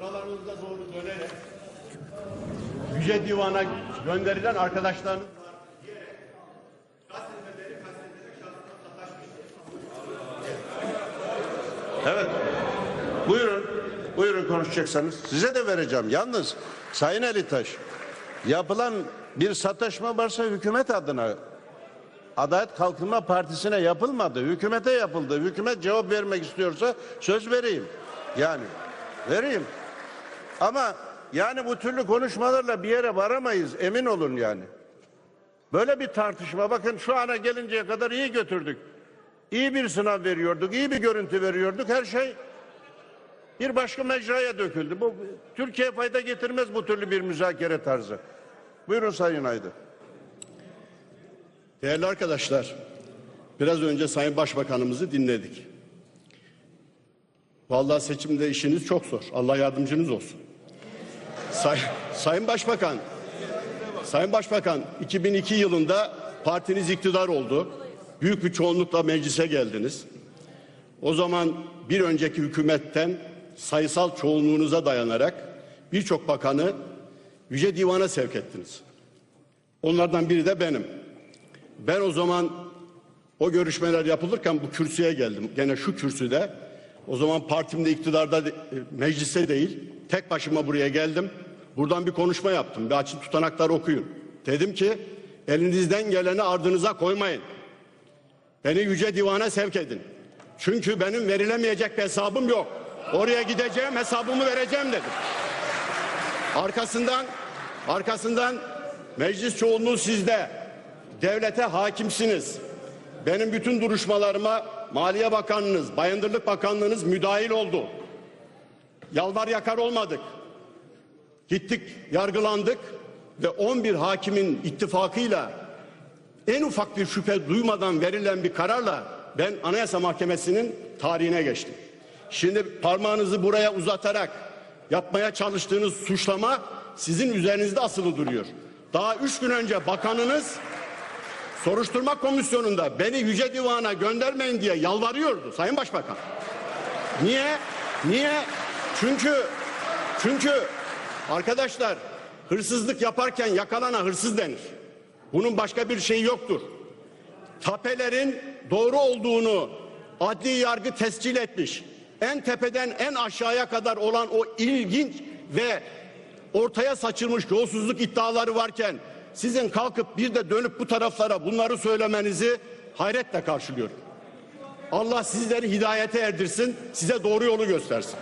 Sıralarınıza doğru dönerek Yüce Divan'a gönderilen arkadaşlarınız var. Evet. Buyurun. Buyurun konuşacaksanız. Size de vereceğim. Yalnız Sayın Elitaş yapılan bir sataşma varsa hükümet adına Adalet Kalkınma Partisi'ne yapılmadı. Hükümete yapıldı. Hükümet cevap vermek istiyorsa söz vereyim. Yani vereyim. Ama yani bu türlü konuşmalarla bir yere varamayız. Emin olun yani. Böyle bir tartışma bakın şu ana gelinceye kadar iyi götürdük. İyi bir sınav veriyorduk, iyi bir görüntü veriyorduk. Her şey bir başka mecraya döküldü. Bu Türkiye fayda getirmez bu türlü bir müzakere tarzı. Buyurun Sayın Aydın. Değerli arkadaşlar, biraz önce Sayın Başbakanımızı dinledik. Vallahi seçimde işiniz çok zor. Allah yardımcınız olsun. Say, Sayın Başbakan, Sayın Başbakan 2002 yılında partiniz iktidar oldu. Büyük bir çoğunlukla meclise geldiniz. O zaman bir önceki hükümetten sayısal çoğunluğunuza dayanarak birçok bakanı Yüce Divan'a sevk ettiniz. Onlardan biri de benim. Ben o zaman o görüşmeler yapılırken bu kürsüye geldim. Gene şu kürsüde. O zaman partimde iktidarda e, mecliste değil. Tek başıma buraya geldim. Buradan bir konuşma yaptım. Bir açın tutanaklar okuyun. Dedim ki elinizden geleni ardınıza koymayın. Beni yüce divana sevk edin. Çünkü benim verilemeyecek bir hesabım yok. Oraya gideceğim hesabımı vereceğim dedim. Arkasından arkasından meclis çoğunluğu sizde. Devlete hakimsiniz. Benim bütün duruşmalarıma Maliye Bakanınız, Bayındırlık Bakanlığınız müdahil oldu. Yalvar yakar olmadık. Gittik, yargılandık ve 11 hakimin ittifakıyla en ufak bir şüphe duymadan verilen bir kararla ben Anayasa Mahkemesi'nin tarihine geçtim. Şimdi parmağınızı buraya uzatarak yapmaya çalıştığınız suçlama sizin üzerinizde asılı duruyor. Daha üç gün önce bakanınız soruşturma komisyonunda beni Yüce Divan'a göndermeyin diye yalvarıyordu Sayın Başbakan. Niye? Niye? Çünkü çünkü arkadaşlar hırsızlık yaparken yakalana hırsız denir. Bunun başka bir şeyi yoktur. Tapelerin doğru olduğunu adli yargı tescil etmiş. En tepeden en aşağıya kadar olan o ilginç ve ortaya saçılmış yolsuzluk iddiaları varken sizin kalkıp bir de dönüp bu taraflara bunları söylemenizi hayretle karşılıyorum. Allah sizleri hidayete erdirsin, size doğru yolu göstersin.